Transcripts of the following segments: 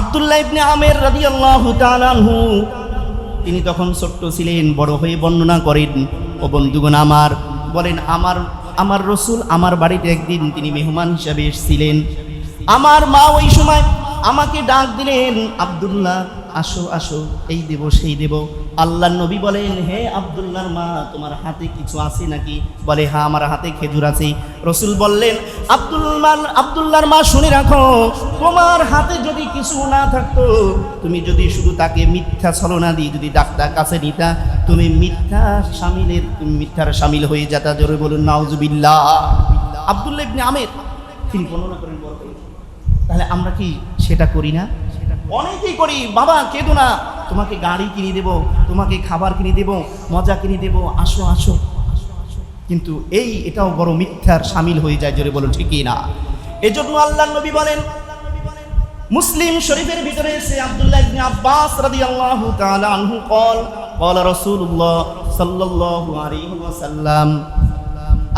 আব্দুল্লাহ ইবনে আমের রাজি আল্লাহ তিনি তখন ছোট্ট ছিলেন, বড় হয়ে বর্ণনা করেন। ও বন্ধুগণ আমার, বলেন, আমার আমার রসুল আমার বাড়িতে একদিন তিনি মেহমান হিসাবে এসেছিলেন। আমার মা ওই সময় আমাকে ডাক দিলেন, আব্দুল্লাহ, আসো আসো, এই দেব, সেই দেব। আল্লাহ নবী বলেন, হে আব্দুল্লাহর মা, তোমার হাতে কিছু আছে নাকি? বলে হ্যাঁ আমার হাতে খেজুর আছে। রসুল বললেন, আব্দুল্লাহ, আব্দুল্লাহর মা, শুনে রাখো, তোমার হাতে যদি কিছু না থাকতো, তুমি যদি শুধু তাকে মিথ্যা ছলনা দিয়ে যদি ডাক্তার কাছে নিতা, তুমি মিথ্যা সামিলের, তুমি মিথ্যার সামিল হয়ে যেতা। জোরে বলুন, নাউজুবিল্লাহ। আব্দুল্লাহ আমের, তিনি বর্ণনা করেন তাহলে আমরা কি সেটা করি না অনেকেই করি বাবা কেঁদো না তোমাকে গাড়ি কিনে দেব তোমাকে খাবার কিনে দেব মজা কিনে দেব আসো আসো কিন্তু এই এটাও বড় মিথ্যার সামিল হয়ে যায় জোরে বলুন ঠিকই না এজন্য আল্লাহ নবী বলেন মুসলিম শরীফের ভিতরে এসে আব্দুল্লাহ ইবনে আব্বাস রাদিয়াল্লাহু তাআলা আনহু قال قال رسول الله صلى الله عليه وسلم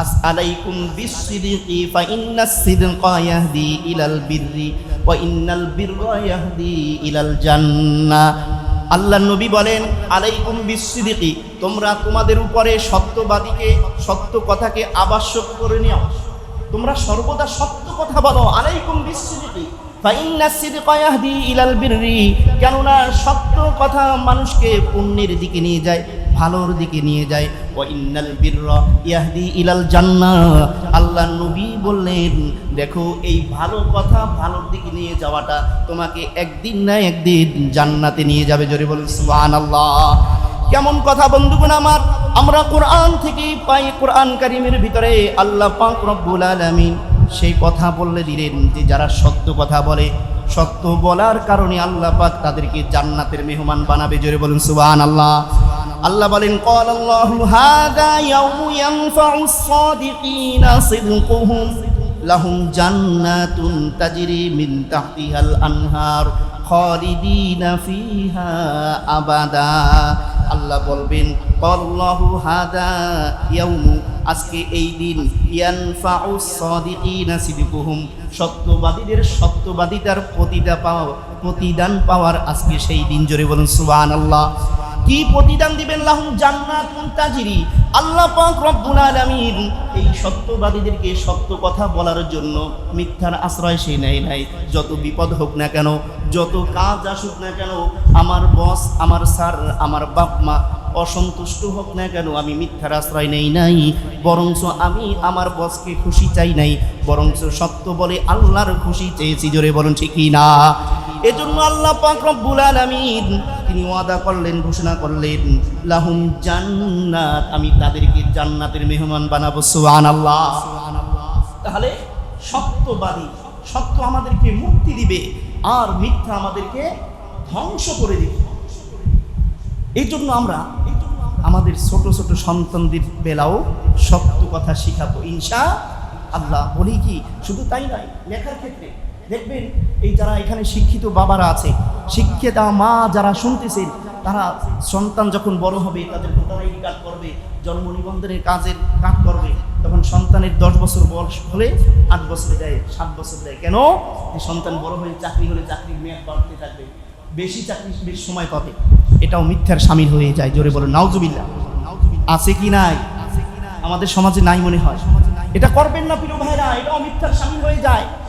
আসআলাইকুম বিসসিদকি ফাইন্নাস সিদকা ইয়াহদি ইলাল বিররি ইন্নাল ইলাল জান্নাহ আল্লাহ নবী বলেন, আলাইকুম বিসসিদকি তোমরা তোমাদের উপরে সত্যবাদীকে, সত্য কথাকে আবশ্যক করে নিও। তোমরা সর্বদা সত্য কথা বলো, আলাইকুম বিররি, কেননা সত্য কথা মানুষকে পুণ্যের দিকে নিয়ে যায়। ভালোর দিকে নিয়ে যায়। ও ইন্নাল বিররা ইয়াহদি ইলাল জান্নাহ। আল্লাহ নবী বললেন, দেখো, এই ভালো কথা ভালোর দিকে নিয়ে যাওয়াটা তোমাকে একদিন না একদিন জান্নাতে নিয়ে যাবে। জোরে বলুন, সুবহানাল্লাহ। কেমন কথা বন্ধুগণ আমার, আমরা কোরআন থেকে পাই কোরআন কারিমের ভিতরে আল্লাহ পাক রব্বুল আলামিন সেই কথা বললে দিলেন যে, যারা সত্য কথা বলে, সত্য বলার কারণে আল্লাহ পাক তাদেরকে জান্নাতের মেহমান বানাবে। জোরে বলুন, সুবহানাল্লাহ। আল্লাহ বলেন قال الله هذا يوم ينفع الصادقين صدقهم لهم جنات تجري من تحتها الأنهار خالدين فيها أبدا আল্লাহ বলবেন কল্লাহু হাদা ইয়াউমু আজকে এই দিন ইয়ানফাউ সাদিকিনা সিদিকুহুম সত্যবাদীদের সত্যবাদিতার প্রতিদা পাওয়া প্রতিদান পাওয়ার আজকে সেই দিন জোরে বলুন সুবহানাল্লাহ কি প্রতিদান দিবেন লাহুম জান্নাত মুনতাজিরি? আল্লাহ পাক রব্বুল আলামিন এই সত্যবাদীদেরকে সত্য কথা বলার জন্য মিথ্যার আশ্রয় সে নেয় নাই। যত বিপদ হোক না কেন, যত কাজ আসুক না কেন, আমার বস, আমার স্যার, আমার বাপ মা অসন্তুষ্ট হোক না কেন, আমি মিথ্যার আশ্রয় নেই নাই। বরঞ্চ আমি আমার বসকে খুশি চাই নাই। বরঞ্চ সত্য বলে আল্লাহর খুশি চেয়েছি, জোরে বলুন ঠিকই না? এজন্য আল্লাহ পাক রব্বুল আলামিন তিনি ওয়াদা করলেন, ঘোষণা করলেন, লাহুম জান্নাত, আমি তাদেরকে জান্নাতের মেহমান বানাবো, সুবহানাল্লাহ। তাহলে সত্যবাদী, সত্য আমাদেরকে মুক্তি দিবে, আর মিথ্যা আমাদেরকে ধ্বংস করে দিবে। এই জন্য আমরা আমাদের ছোট ছোট সন্তানদের বেলাও সত্য কথা শিখাবো, ইনশা আল্লাহ। বলি কি, শুধু তাই নয়, লেখার ক্ষেত্রে দেখবেন এই যারা এখানে শিক্ষিত বাবারা আছে, শিক্ষিতা মা যারা শুনতেছেন, তারা সন্তান যখন বড় হবে, তাদের ভোটার আইডি কার্ড করবে, জন্ম নিবন্ধনের কাজের কাজ করবে, তখন সন্তানের দশ বছর বয়স হলে আট বছর দেয়, সাত বছর দেয়। কেন? সন্তান বড় হয়ে চাকরি হলে চাকরির মেয়াদ বাড়তে থাকবে, বেশি চাকরি বেশি সময় পাবে। এটাও মিথ্যার সামিল হয়ে যায়, জোরে বলো নাউজুবিল্লাহ। আছে কি নাই? আমাদের সমাজে নাই মনে হয়। এটা করবেন না, প্রিয় ভাইরা, এটাও মিথ্যার সামিল হয়ে যায়।